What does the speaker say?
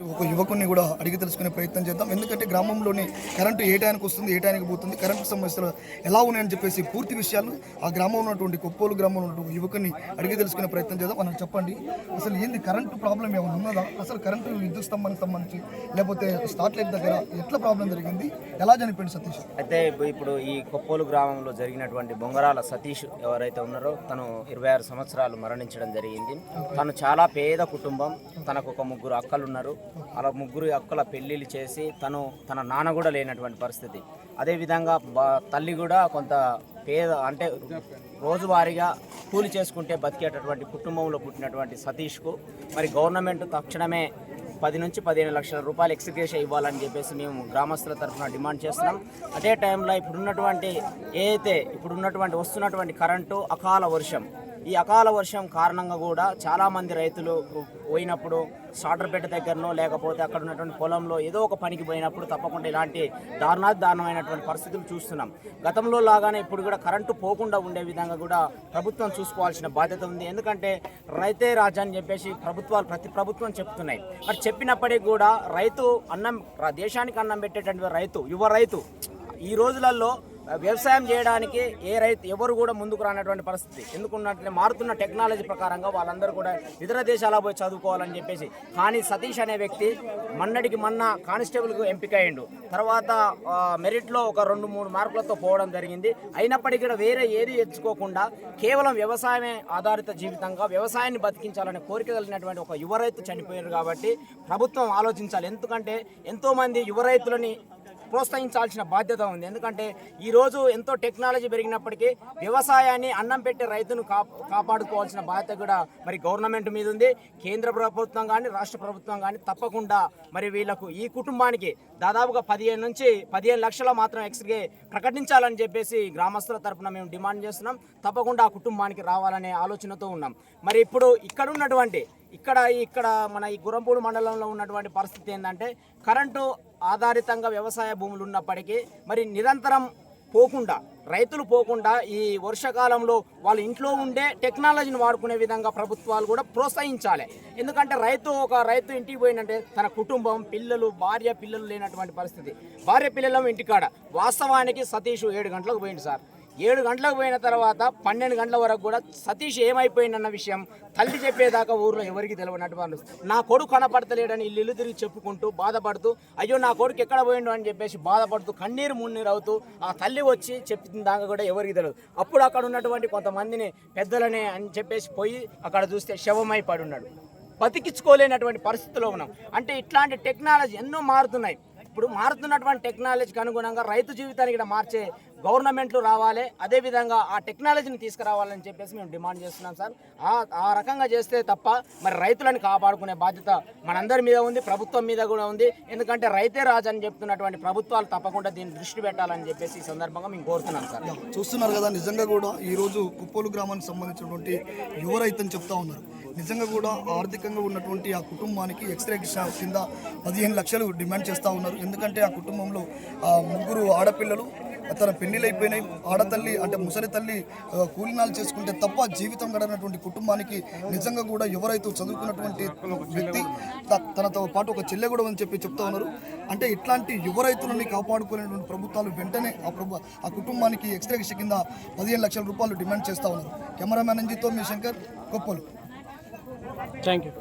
ఒక యువకుడిని కూడా అడిగి తెలుసుకునే ప్రయత్నం చేద్దాం. ఎందుకంటే గ్రామంలోని కరెంటు ఏ టైంకి వస్తుంది ఏ టైంకి పోతుంది కరెంటు సమస్యలు ఎలా ఉన్నాయని చెప్పేసి పూర్తి విషయాలు ఆ గ్రామంలో ఉన్నటువంటి కొప్పోలు గ్రామంలో ఉన్నటువంటి యువకుని అడిగి తెలుసుకునే ప్రయత్నం చేద్దాం. మనం చెప్పండి అసలు ఏంది కరెంటు ప్రాబ్లం ఏమైనా ఉన్నదా? అసలు కరెంటు విద్యుత్ స్తంభానికి సంబంధించి లేకపోతే స్టార్ట్ లైట్ దగ్గర ఎట్లా ప్రాబ్లం జరిగింది? ఎలా చనిపోయింది సతీష్? అయితే ఇప్పు- ఇప్పుడు ఈ కొప్పోలు గ్రామంలో జరిగినటువంటి బొంగరాల సతీష్ ఎవరైతే ఉన్నారో తను ఇరవై ఆరు సంవత్సరాలు మరణించడం జరిగింది. తను చాలా పేద కుటుంబం. తనకు ఒక ముగ్గురు అక్కలు ఉన్నారు అలా ముగ్గురు అక్కల పెళ్ళిళ్ళు చేసి తను తన నాన్న కూడా లేనటువంటి పరిస్థితి. అదేవిధంగా తల్లి కూడా కొంత పేద అంటే రోజువారీగా కూలి చేసుకుంటే బతికేటటువంటి కుటుంబంలో పుట్టినటువంటి సతీష్కు మరి గవర్నమెంట్ తక్షణమే పది నుంచి పదిహేను లక్షల రూపాయలు ఎక్స్గ్రేషన్ ఇవ్వాలని చెప్పేసి మేము గ్రామస్తుల తరఫున డిమాండ్ చేస్తున్నాం. అదే టైంలో ఇప్పుడున్నటువంటి ఏదైతే ఇప్పుడున్నటువంటి వస్తున్నటువంటి కరెంటు అకాల వర్షం ఈ అకాల వర్షం కారణంగా కూడా చాలామంది రైతులు పోయినప్పుడు సాటర్పేట దగ్గరనో లేకపోతే అక్కడ ఉన్నటువంటి పొలంలో ఏదో ఒక పనికి పోయినప్పుడు తప్పకుండా ఇలాంటి దారుణాది దారుణమైనటువంటి పరిస్థితులు చూస్తున్నాం. గతంలో లాగానే ఇప్పుడు కూడా కరెంటు పోకుండా ఉండే విధంగా కూడా ప్రభుత్వం చూసుకోవాల్సిన బాధ్యత ఉంది. ఎందుకంటే రైతే రాజా అని చెప్పేసి ప్రభుత్వాలు ప్రతి ప్రభుత్వం చెప్తున్నాయి. మరి చెప్పినప్పటికీ కూడా రైతు అన్నం దేశానికి అన్నం పెట్టేటువంటి రైతు యువ రైతు ఈ రోజులలో వ్యవసాయం చేయడానికి ఏ రైతు ఎవరు కూడా ముందుకు రానటువంటి పరిస్థితి. ఎందుకున్నట్లే మారుతున్న టెక్నాలజీ ప్రకారంగా వాళ్ళందరూ కూడా ఇతర దేశాల పోయి చదువుకోవాలని చెప్పేసి కానీ సతీష్ అనే వ్యక్తి మన్నడికి మన్న కానిస్టేబుల్కు ఎంపిక అయ్యిండు తర్వాత మెరిట్లో ఒక రెండు మూడు మార్కులతో పోవడం జరిగింది. అయినప్పటికీ కూడా వేరే ఏది ఎంచుకోకుండా కేవలం వ్యవసాయమే ఆధారిత జీవితంగా వ్యవసాయాన్ని బతికించాలనే కోరిక కలిగినటువంటి ఒక యువ రైతు చనిపోయారు కాబట్టి ప్రభుత్వం ఆలోచించాలి. ఎందుకంటే ఎంతోమంది యువ రైతులని ప్రోత్సహించాల్సిన బాధ్యత ఉంది. ఎందుకంటే ఈరోజు ఎంతో టెక్నాలజీ పెరిగినప్పటికీ వ్యవసాయాన్ని అన్నం పెట్టే రైతును కాపాడుకోవాల్సిన బాధ్యత కూడా మరి గవర్నమెంట్ మీద ఉంది. కేంద్ర ప్రభుత్వం కానీ రాష్ట్ర ప్రభుత్వం కానీ తప్పకుండా మరి వీళ్ళకు ఈ కుటుంబానికి దాదాపుగా పదిహేను నుంచి పదిహేను లక్షల మాత్రం ఎక్స్రే ప్రకటించాలని చెప్పేసి గ్రామస్తుల తరపున మేము డిమాండ్ చేస్తున్నాం. తప్పకుండా ఆ కుటుంబానికి రావాలనే ఆలోచనతో ఉన్నాం. మరి ఇప్పుడు ఇక్కడ ఉన్నటువంటి ఇక్కడ ఇక్కడ మన ఈ గురంపూడి మండలంలో ఉన్నటువంటి పరిస్థితి ఏంటంటే కరెంటు ఆధారితంగా వ్యవసాయ భూములు ఉన్నప్పటికీ మరి నిరంతరం పోకుండా రైతులు పోకుండా ఈ వర్షాకాలంలో వాళ్ళ ఇంట్లో ఉండే టెక్నాలజీని వాడుకునే విధంగా ప్రభుత్వాలు కూడా ప్రోత్సహించాలి. ఎందుకంటే రైతు ఒక రైతు ఇంటికి పోయిందంటే తన కుటుంబం పిల్లలు భార్య పిల్లలు లేనటువంటి పరిస్థితి. భార్య పిల్లలం ఇంటికాడ. వాస్తవానికి సతీష్ ఏడు గంటలకు పోయింది సార్. ఏడు గంటలకు పోయిన తర్వాత పన్నెండు గంటల వరకు కూడా సతీష్ ఏమైపోయిందన్న విషయం తల్లి చెప్పేదాకా ఊర్లో ఎవరికి తెలియనట్టు వాళ్ళు. నా కొడుకు కనపడతలేడని ఇల్లు ఇల్లు తిరిగి చెప్పుకుంటూ బాధపడుతూ అయ్యో నా కొడుకు ఎక్కడ పోయిండు? అని చెప్పేసి బాధపడుతూ కన్నీరు మున్నీరు అవుతూ ఆ తల్లి వచ్చి చెప్పిన దాకా కూడా ఎవరికి తెలియదు అప్పుడు అక్కడ ఉన్నటువంటి కొంతమందిని పెద్దలనే అని చెప్పేసి పోయి అక్కడ చూస్తే శవమై పడి ఉన్నాడు బతికించుకోలేనటువంటి పరిస్థితిలో ఉన్నాం. అంటే ఇట్లాంటి టెక్నాలజీ ఎన్నో మారుతున్నాయి. ఇప్పుడు మారుతున్నటువంటి టెక్నాలజీకి అనుగుణంగా రైతు జీవితానికి కూడా మార్చే గవర్నమెంట్లు రావాలి. అదేవిధంగా ఆ టెక్నాలజీని తీసుకురావాలని చెప్పేసి మేము డిమాండ్ చేస్తున్నాం సార్. ఆ ఆ రకంగా చేస్తే తప్ప మరి రైతులను కాపాడుకునే బాధ్యత మనందరి మీద ఉంది ప్రభుత్వం మీద కూడా ఉంది. ఎందుకంటే రైతే రాజు అని చెప్తున్నటువంటి ప్రభుత్వాలు తప్పకుండా దీన్ని దృష్టి పెట్టాలని చెప్పేసి ఈ సందర్భంగా మేము కోరుతున్నాం సార్. చూస్తున్నారు కదా నిజంగా కూడా ఈరోజు కుప్పోలు గ్రామానికి సంబంధించినటువంటి యువ రైతు అని చెప్తా ఉన్నారు. నిజంగా కూడా ఆర్థికంగా ఉన్నటువంటి ఆ కుటుంబానికి ఎక్స్రే కింద పదిహేను లక్షలు డిమాండ్ చేస్తూ ఉన్నారు. ఎందుకంటే ఆ కుటుంబంలో ముగ్గురు ఆడపిల్లలు తన పెళ్ళిళ్ళు అయిపోయినాయి ఆడతల్లి అంటే ముసలి తల్లి కూలినాలు చేసుకుంటే తప్ప జీవితం గడనటువంటి కుటుంబానికి నిజంగా కూడా ఎవరైతే చదువుకున్నటువంటి వ్యక్తి త- తనతో పాటు ఒక చెల్లె కూడా అని చెప్పి చెప్తా ఉన్నారు. అంటే ఇట్లాంటి యువ రైతులని కాపాడుకునేటువంటి ప్రభుత్వాలు వెంటనే ఆ ప్రభు ఆ కుటుంబానికి ఎక్స్రే కింద పదిహేను లక్షల రూపాయలు డిమాండ్ చేస్తూ ఉన్నారు. కెమెరామ్యాన్ అంజితో మీ శంకర్ గొప్పలు Thank you.